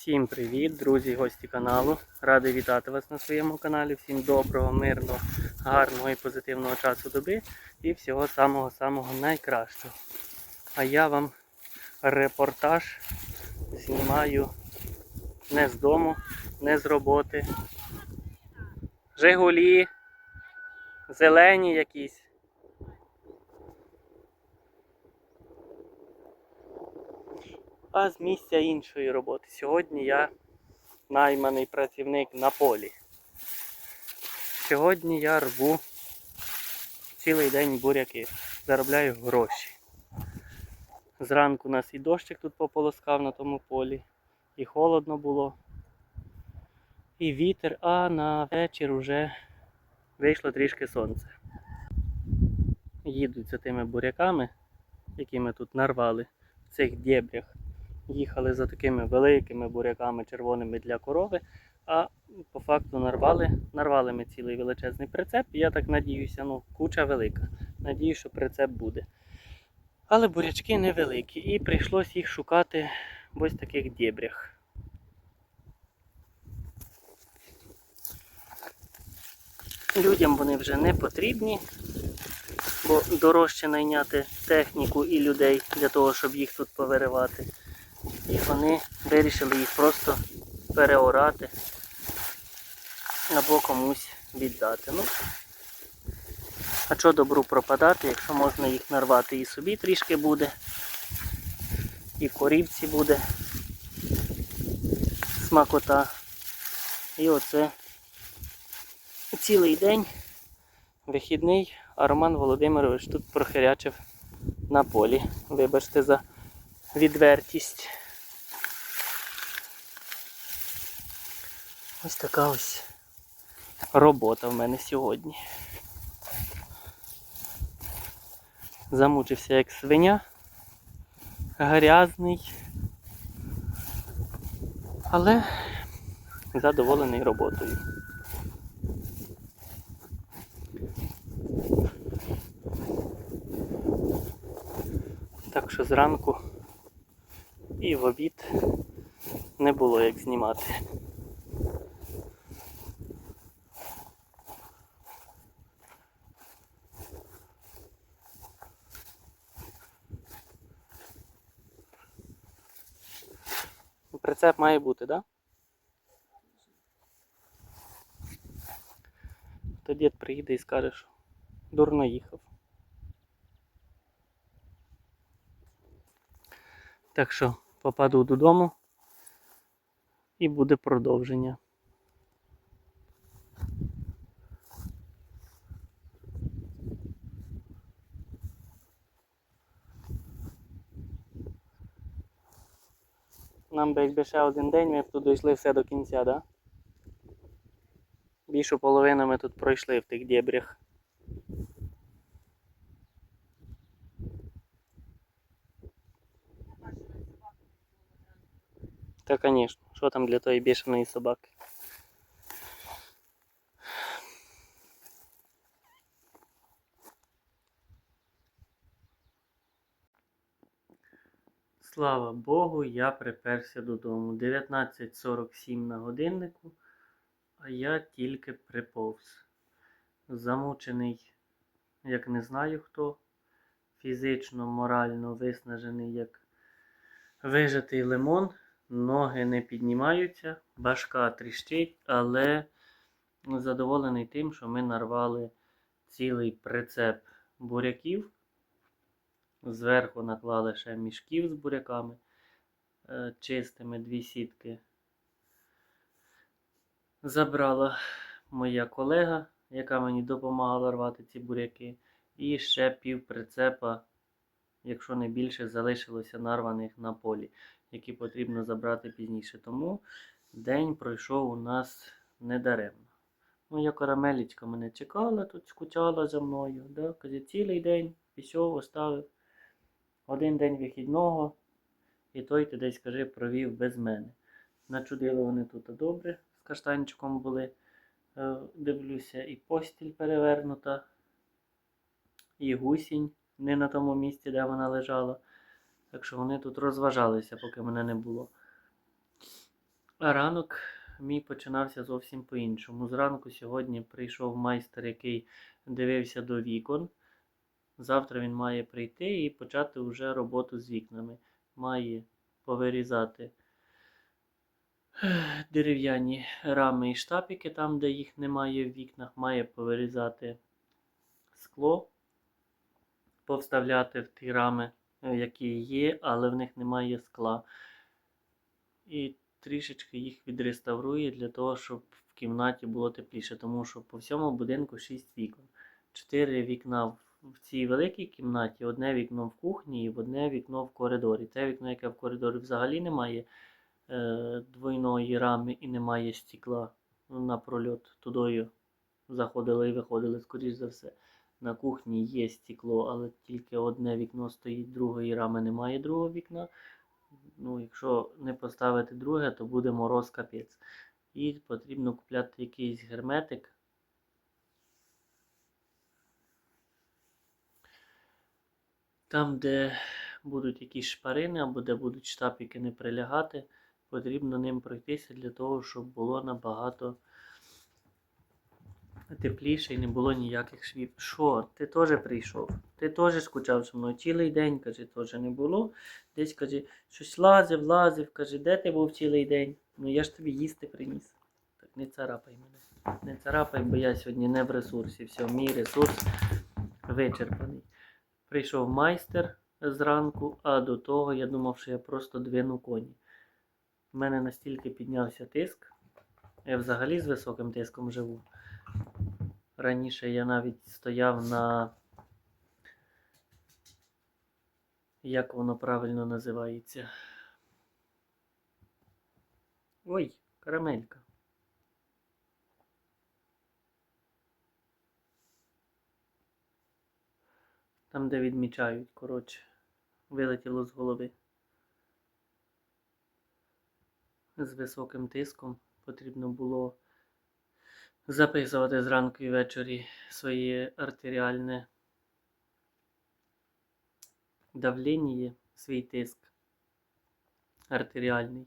Всім привіт, друзі, гості каналу. Радий вітати вас на своєму каналі. Всім доброго, мирного, гарного і позитивного часу доби і всього самого-самого найкращого. А я вам репортаж знімаю не з дому, не з роботи. Жигулі, зелені якісь. А з місця іншої роботи. Сьогодні я найманий працівник на полі. Сьогодні я рву цілий день буряки, заробляю гроші. Зранку у нас і дощик тут пополоскав на тому полі, і холодно було, і вітер, а на вечір вже вийшло трішки сонце. Їдуть за тими буряками, які ми тут нарвали в цих дєбрях їхали за такими великими буряками червоними для корови, а по факту нарвали, нарвали ми цілий величезний прицеп. І я так надіюся, ну, куча велика. Надію, що прицеп буде. Але бурячки невеликі, і прийшлось їх шукати в ось таких дєбрях. Людям вони вже не потрібні, бо дорожче найняти техніку і людей для того, щоб їх тут повиривати. І вони вирішили їх просто переорати або комусь віддати. Ну, а що добру пропадати, якщо можна їх нарвати і собі трішки буде, і корівці буде смакота. І оце цілий день вихідний, а Роман Володимирович тут прохирячив на полі. Вибачте за відвертість. Ось така ось робота в мене сьогодні. Замучився як свиня, грязний, але задоволений роботою. Так що зранку і в обід не було як знімати. Прицеп має бути, так? Да? То дід приїде і скаже, що дурно їхав. Так що попаду додому і буде продовження. Нам би якби ще один день, ми б тут дійшли все до кінця, да? Більшу половину ми тут пройшли в тих дєбрях. Та, звісно, що там для тої бішеної собаки? Слава Богу, я приперся додому. 19.47 на годиннику, а я тільки приповз. Замучений, як не знаю хто, фізично, морально виснажений, як вижатий лимон. Ноги не піднімаються, башка тріщить, але задоволений тим, що ми нарвали цілий прицеп буряків. Зверху наклали ще мішків з буряками, е, чистими дві сітки. Забрала моя колега, яка мені допомагала рвати ці буряки. І ще пів прицепа, якщо не більше, залишилося нарваних на полі, які потрібно забрати пізніше. Тому день пройшов у нас недаремно. Моя карамелічка мене чекала, тут скучала за мною. Да? Каже, цілий день пішов, оставив. Один день вихідного, і той ти десь, скажи, провів без мене. Начудили вони тут добре, з каштанчиком були. Е, Дивлюся, і постіль перевернута, і гусінь не на тому місці, де вона лежала. Так що вони тут розважалися, поки мене не було. А ранок мій починався зовсім по-іншому. Зранку сьогодні прийшов майстер, який дивився до вікон. Завтра він має прийти і почати вже роботу з вікнами. Має повирізати дерев'яні рами і штапики, там, де їх немає в вікнах, має повирізати скло, повставляти в ті рами, е, які є, але в них немає скла. І трішечки їх відреставрує для того, щоб в кімнаті було тепліше, тому що по всьому будинку 6 вікон. 4 вікна в- цій великій кімнаті, одне вікно в кухні і одне вікно в коридорі. Те вікно, яке в коридорі взагалі немає е, двойної рами і немає стекла на прольот. Тудою заходили і виходили, скоріш за все. На кухні є стекло, але тільки одне вікно стоїть, другої рами немає другого вікна. Ну, якщо не поставити друге, то буде мороз капець. І потрібно купляти якийсь герметик. Там, де будуть якісь шпарини або де будуть штапики не прилягати, потрібно ним пройтися для того, щоб було набагато тепліше і не було ніяких швів. Що, ти теж прийшов? Ти теж скучав зі мною цілий день, каже, теж не було. Десь каже, щось лазив, лазив, каже, де ти був цілий день? Ну я ж тобі їсти приніс. Так не царапай мене. Не царапай, бо я сьогодні не в ресурсі. Все, мій ресурс вичерпаний. Прийшов майстер зранку, а до того я думав, що я просто двину коні. У мене настільки піднявся тиск. Я взагалі з високим тиском живу. Раніше я навіть стояв на. Як воно правильно називається? Ой, карамелька. Там, де відмічають, коротше, вилетіло з голови. З високим тиском потрібно було записувати зранку і ввечері своє артеріальне давлення, свій тиск артеріальний.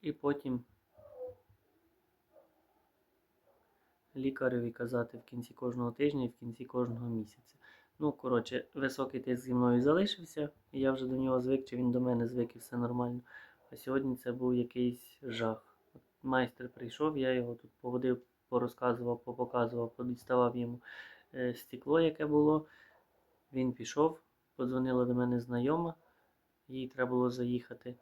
І потім лікареві казати в кінці кожного тижня і в кінці кожного місяця. Ну, коротше, високий тиск зі мною залишився, і я вже до нього звик, чи він до мене звик і все нормально. А сьогодні це був якийсь жах. От майстер прийшов, я його тут поводив, порозказував, попоказував, подіставав йому е, стекло, яке було. Він пішов, подзвонила до мене знайома, їй треба було заїхати.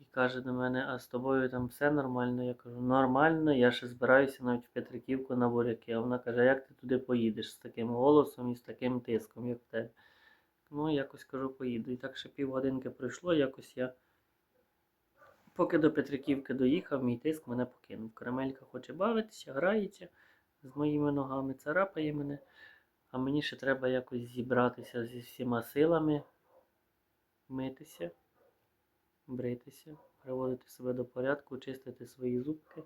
І каже до мене, а з тобою там все нормально? Я кажу, нормально, я ще збираюся навіть в Петриківку на буряки. А вона каже, як ти туди поїдеш з таким голосом і з таким тиском, як в тебе? Ну, якось кажу, поїду. І так ще півгодинки пройшло, якось я. Поки до Петриківки доїхав, мій тиск мене покинув. Карамелька хоче бавитися, грається з моїми ногами, царапає мене. А мені ще треба якось зібратися зі всіма силами, митися, бритися, приводити себе до порядку, чистити свої зубки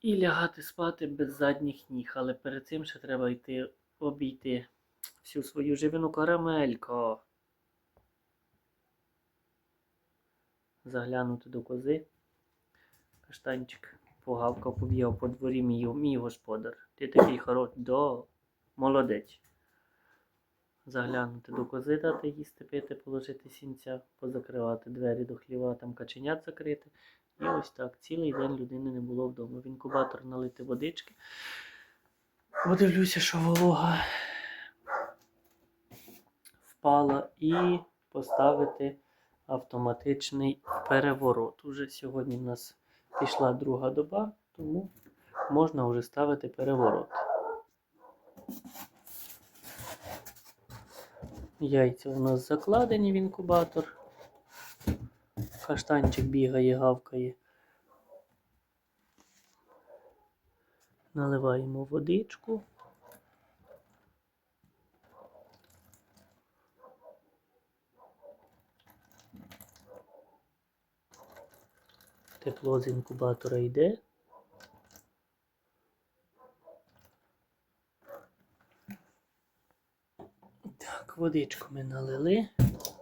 і лягати спати без задніх ніг. Але перед цим ще треба йти обійти всю свою живину карамелько. Заглянути до кози. Каштанчик погавкав, побігав по дворі мій, мій господар. Ти такий хороший, до молодець. Заглянути до кози, дати їсти, пити, положити сінця, позакривати двері до хліва, там каченят закрити. І ось так. Цілий день людини не було вдома. В інкубатор налити водички. Подивлюся, що волога впала і поставити автоматичний переворот. Уже сьогодні в нас пішла друга доба, тому можна вже ставити переворот. Яйця у нас закладені в інкубатор. Каштанчик бігає, гавкає. Наливаємо водичку. Тепло з інкубатора йде. Так, водичку ми налили.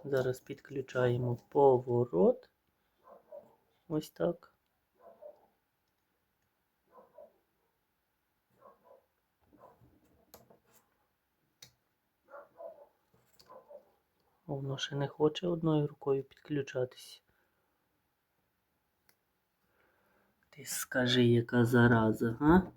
Зараз підключаємо поворот. Ось так. Воно ще не хоче одною рукою підключатись. Ти скажи, яка зараза, га?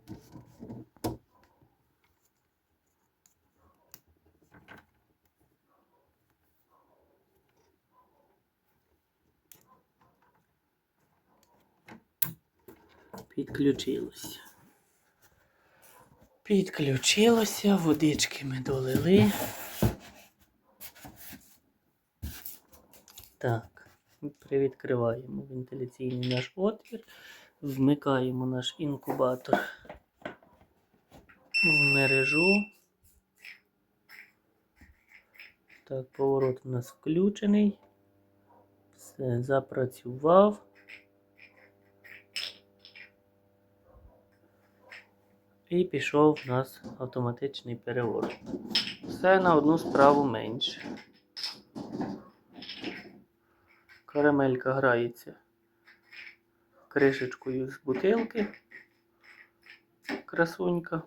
Підключилося. Підключилося, водички ми долили. Так, привідкриваємо вентиляційний наш отвір, вмикаємо наш інкубатор в мережу. Так, поворот у нас включений. Все, запрацював. І пішов у нас автоматичний переворот. Все на одну справу менше. Карамелька грається кришечкою з бутилки. Красунька.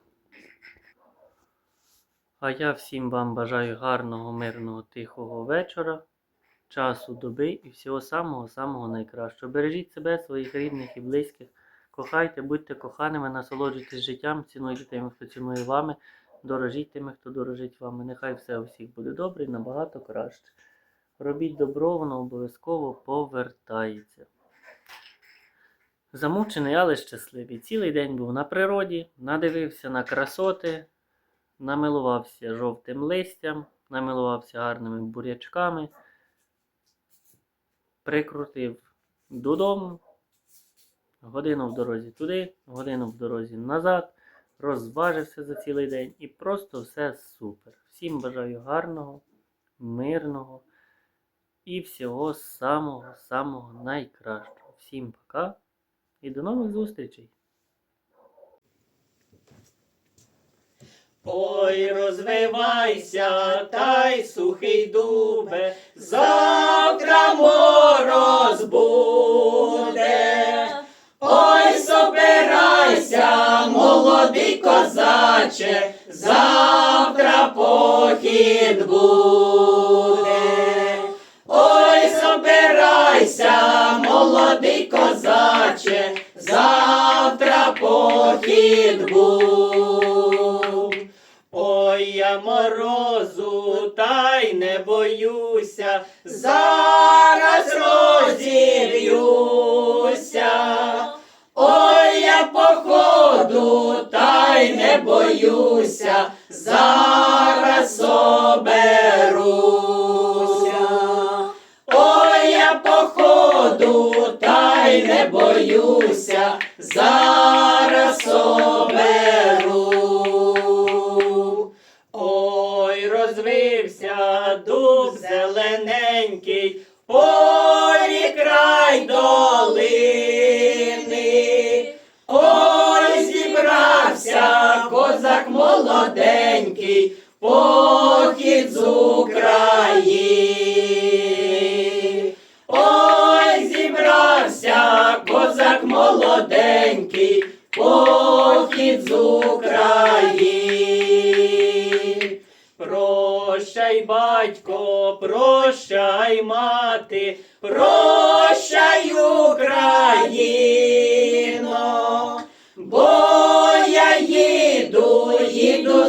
А я всім вам бажаю гарного, мирного, тихого вечора, часу доби і всього самого-самого найкращого. Бережіть себе, своїх рідних і близьких. Кохайте, будьте коханими, насолоджуйтесь життям, цінуйте тими, хто цінує вами, дорожіть тими, хто дорожить вами. Нехай все у всіх буде добре і набагато краще. Робіть добро, воно обов'язково повертається. Замучений, але щасливий. Цілий день був на природі, надивився на красоти, намилувався жовтим листям, намилувався гарними бурячками, прикрутив додому. Годину в дорозі туди, годину в дорозі назад, розважився за цілий день і просто все супер. Всім бажаю гарного, мирного і всього самого-самого найкращого. Всім пока і до нових зустрічей! Ой, розвивайся, та сухий дубе, завтра мороз буде. Ой, собирайся, молодий козаче, завтра похід буде. Молодий козаче, завтра похід був. Ой, я морозу, та й не боюся, зараз розірюся. Ой, я походу, та й не боюся, зараз не боюся, зараз соберу. Ой, розвився дуб зелененький, полі край долини. Ой, зібрався козак молоденький, похід з України.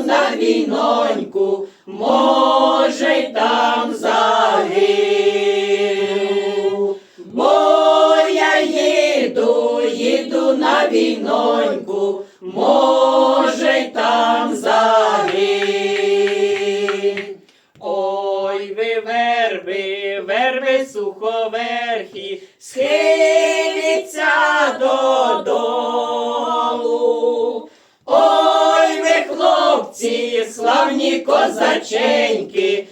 На війноньку, козаченьки,